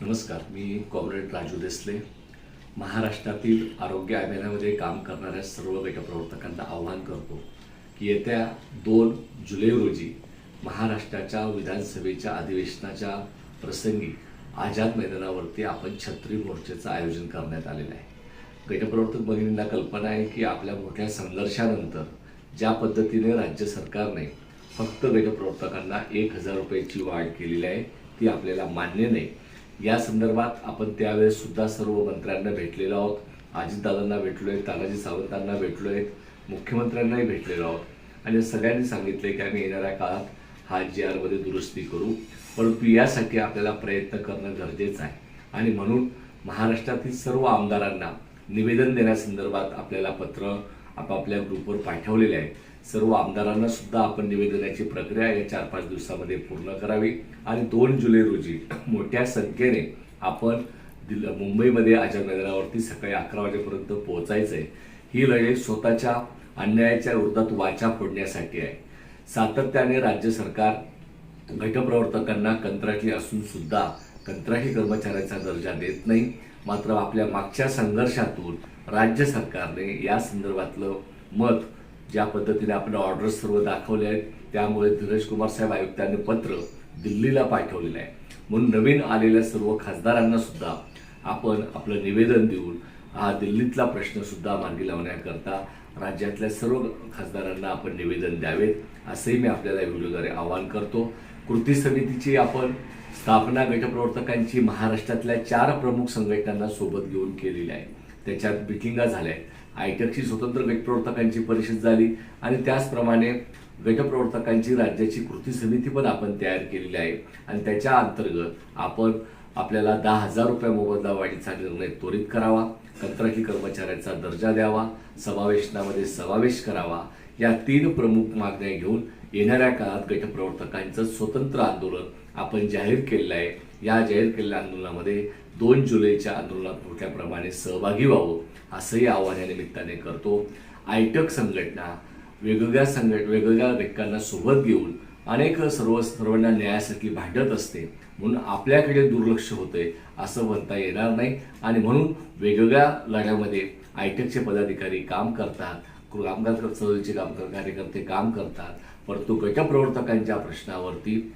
नमस्कार मी कॉम्रेड राजू देसले. महाराष्ट्रातील आरोग्य अभियानामध्ये काम करणाऱ्या सर्व गटप्रवर्तकांना आवाहन करतो की येत्या दोन जुलै रोजी महाराष्ट्राच्या विधानसभेच्या अधिवेशनाच्या प्रसंगी आझाद मैदानावरती आपण छत्री मोर्चेचं आयोजन करण्यात आलेलं आहे. गटप्रवर्तक भगिनींना कल्पना आहे की आपल्या मोठ्या संघर्षानंतर ज्या पद्धतीने राज्य सरकारने फक्त गटप्रवर्तकांना एक हजार रुपयाची वाढ केलेली आहे ती आपल्याला मान्य नाही या संदर्भात आपण त्यावेळेस सुद्धा सर्व मंत्र्यांना भेटलेलो आहोत. अजितदादांना आहे तानाजी सावंतांना भेटलो आहेत मुख्यमंत्र्यांनाही भेटलेलो आहोत. आणि सगळ्यांनी सांगितले की आम्ही येणाऱ्या काळात हा जी आरमध्ये दुरुस्ती करू. परंतु यासाठी आपल्याला प्रयत्न करणं गरजेचं आहे. आणि म्हणून महाराष्ट्रातील सर्व आमदारांना निवेदन देण्यासंदर्भात आपल्याला पत्र आपापल्या ग्रुपवर पाठवलेले आहे सर्व आमदारांना सुद्धा आपण निवेदनाची प्रक्रिया या चार पाच दिवसामध्ये पूर्ण करावी. आणि दोन जुलै रोजी मोठ्या संख्येने आपण दिल मुंबईमध्ये आचारनगरावरती सकाळी अकरा वाजेपर्यंत पोहोचायचं आहे ही लढाई स्वतःच्या अन्यायाच्या विरोधात वाचा फोडण्यासाठी आहे. सातत्याने राज्य सरकार गटप्रवर्तकांना कंत्राटी असून सुद्धा कंत्राटी कर्मचाऱ्याचा दर्जा देत नाही मात्र आपल्या मागच्या संघर्षातून राज्य सरकारने या संदर्भातलं मत ज्या पद्धतीने आपण ऑर्डर सर्व दाखवले आहेत त्यामुळे धीरज कुमार साहेब आयुक्तांनी पत्र दिल्लीला पाठवलेलं आहे. म्हणून नवीन आलेल्या सर्व खासदारांना सुद्धा आपण आपलं निवेदन देऊन हा दिल्लीतला प्रश्नसुद्धा मार्गी लावण्याकरता राज्यातल्या सर्व खासदारांना आपण निवेदन द्यावेत. असंही मी आपल्याला व्हिडिओद्वारे आवाहन करतो. कृती समितीची आपण स्थापना गटप्रवर्तकांची महाराष्ट्रातल्या चार प्रमुख संघटनांना सोबत घेऊन केलेली आहे. त्याच्यात मिटिंगा झाल्या. आहेत आयटकची स्वतंत्र गटप्रवर्तकांची परिषद झाली आणि त्याचप्रमाणे गटप्रवर्तकांची राज्याची कृती समिती पण आपण तयार केलेली आहे. आणि त्याच्या अंतर्गत आपण आपल्याला दहा हजार रुपये मोबदला वाढीचा निर्णय त्वरित करावा कंत्राटी कर्मचाऱ्यांचा दर्जा द्यावा समावेशनामध्ये समावेश करावा या तीन प्रमुख मागण्या घेऊन येणाऱ्या काळात गटप्रवर्तकांचं स्वतंत्र आंदोलन आपण जाहीर केलेलं आहे. या जाहीर केलेल्या आंदोलनामध्ये दोन जुलैच्या आंदोलनात मोठ्या प्रमाणे सहभागी व्हावं असंही आव्हान या निमित्ताने करतो. आयटक संघटना वेगवेगळ्या संघट वेगवेगळ्या घटकांना सोबत घेऊन अनेक सर्व सर्वांना न्यायासारखी भांडत असते. म्हणून आपल्याकडे दुर्लक्ष होतंय असं म्हणता येणार नाही. आणि म्हणून वेगवेगळ्या लढ्यामध्ये आयटेकचे पदाधिकारी काम करतात कामगार चळवळीचे काम कार्यकर्ते काम करतात. परंतु गटप्रवर्तकांच्या प्रश्नावरती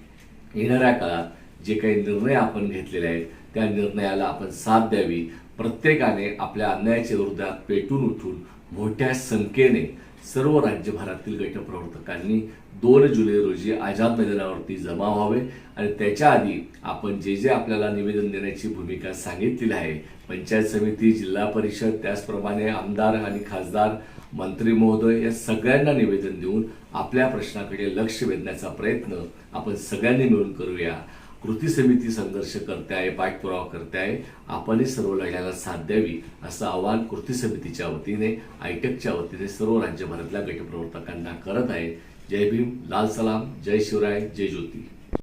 येणाऱ्या काळात जे काही निर्णय आपण घेतलेले आहेत त्या निर्णयाला आपण साथ द्यावी. प्रत्येकाने आपल्या अन्यायाच्या विरोधात पेटून उठून मोठ्या संख्येने सर्व राज्यभरातील गटप्रवर्तकांनी दोन जुलै रोजी आझाद मैदानावरती जमा व्हावे आणि त्याच्या आधी आपण जे जे आपल्याला निवेदन देण्याची भूमिका सांगितलेली आहे पंचायत समिती जिल्हा परिषद त्याचप्रमाणे आमदार आणि खासदार मंत्री महोदय या सगळ्यांना निवेदन देऊन आपल्या प्रश्नाकडे लक्ष वेधण्याचा प्रयत्न आपण सगळ्यांनी मिळून करूया. कृती समिती संघर्ष करते आहे पाठपुरावा करते आहे आपणही सर्व लढ्याला साथ द्यावी असं आवाहन कृती समितीच्या वतीने आयटेकच्या वतीने सर्व राज्यभरातल्या गटप्रवर्तकांना करत आहे. जय भीम लाल सलाम जय शिवराय जय ज्योती.